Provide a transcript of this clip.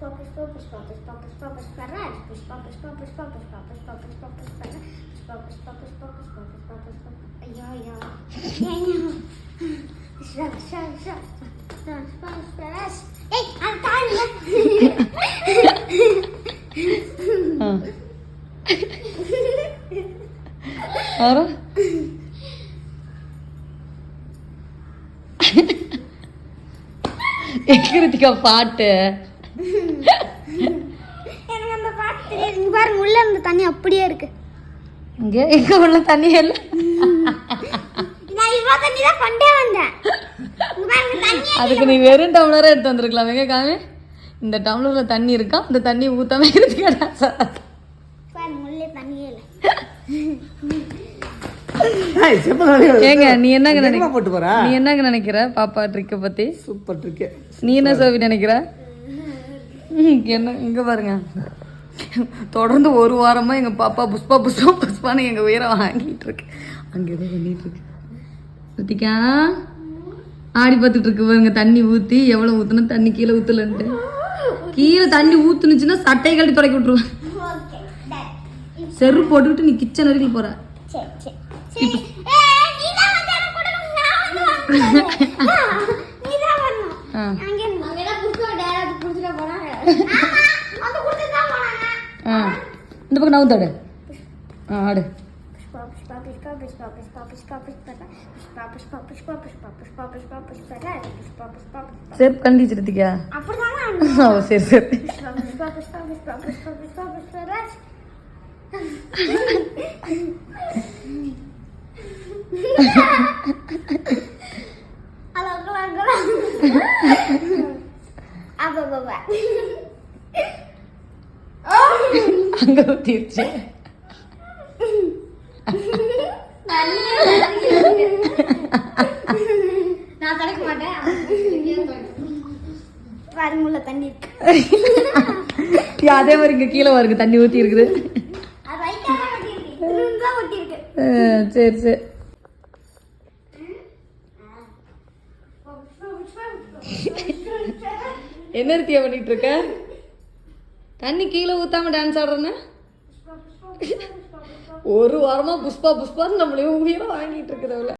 Στο, στο, στο, στο κεράρι. Στο, στο, στο, στο, στο κεράρι. Στο, στο, στο κεράρι. Στο, στο κεράρι. Στο κεράρι. Στο κεράρι. Στο κεράρι. Στο κεράρι. Στο κ. Στο κ. Στο κ. Στο κ. Στο κ. தெரியாது. இங்க பாருங்க உள்ள இருந்த தண்ணி அப்படியே இருக்கு. இங்கே எங்க உள்ள தண்ணி இல்லை. நான் இவ்வளோ தண்ணி தான் கொண்டே வந்தேன். இங்க பாருங்க தண்ணி அதுக்கு நீ வெறும் டம்ளரே எடுத்து வந்திருக்கலாம் எங்க காமி இந்த டம்ளர்ல தண்ணி இருக்கா? இந்த தண்ணி ஊத்தாம வலி வருது. ஏங்க நீ என்னங்க நினைக்கிற நீ என்னங்க நினைக்கிற பாப்பா ட்ரிக்க பத்தி? சூப்பர் ட்ரிக்கு நீ என்ன சோவி நினைக்கிற? என்ன இங்க பாருங்க. தொடர்ந்து ஒரு வாரமா எங்க பாப்பா புஷ்பா புஷ்பா புஷ்பான்னு எங்க உயரம் வாங்கிட்டு இருக்கு. அங்க ஏதோ பண்ணிட்டு இருக்கு. ரித்திகா ஆடி பார்த்துட்டு இருக்கு பாருங்க தண்ணி ஊத்தி எவ்வளவு ஊத்தணும் தண்ணி கீழே ஊத்தலன்ட்டு. கீழே தண்ணி ஊத்துனுச்சுன்னா சட்டை கழட்டி தொடக்கி டன். செரு போட்டுக்கிட்டு நீ கிச்சன் வரைக்கும் போற. சரி இந்த பக்கம் நவு தாடு ஆ ஆடு. சரி கண்டிச்சிருத்தியா? சரி சரி. Apa bapak அங்க ஊத்திருச்சு. நான் தொடக்க மாட்டேன். பாருங்குள்ள தண்ணி இருக்கு. அதே மாதிரி இங்க கீழே வருங்க தண்ணி ஊத்தி இருக்குது சரி சரி. என்ன ரித்தியா பண்ணிட்டு இருக்க? தண்ணி கீழே ஊத்தாம டான்ஸ் ஆடுறேன்னு? ஒரு வாரமா புஷ்பா புஷ்பான்னு நம்மளே உயிரை வாங்கிட்டு இருக்குது அவளை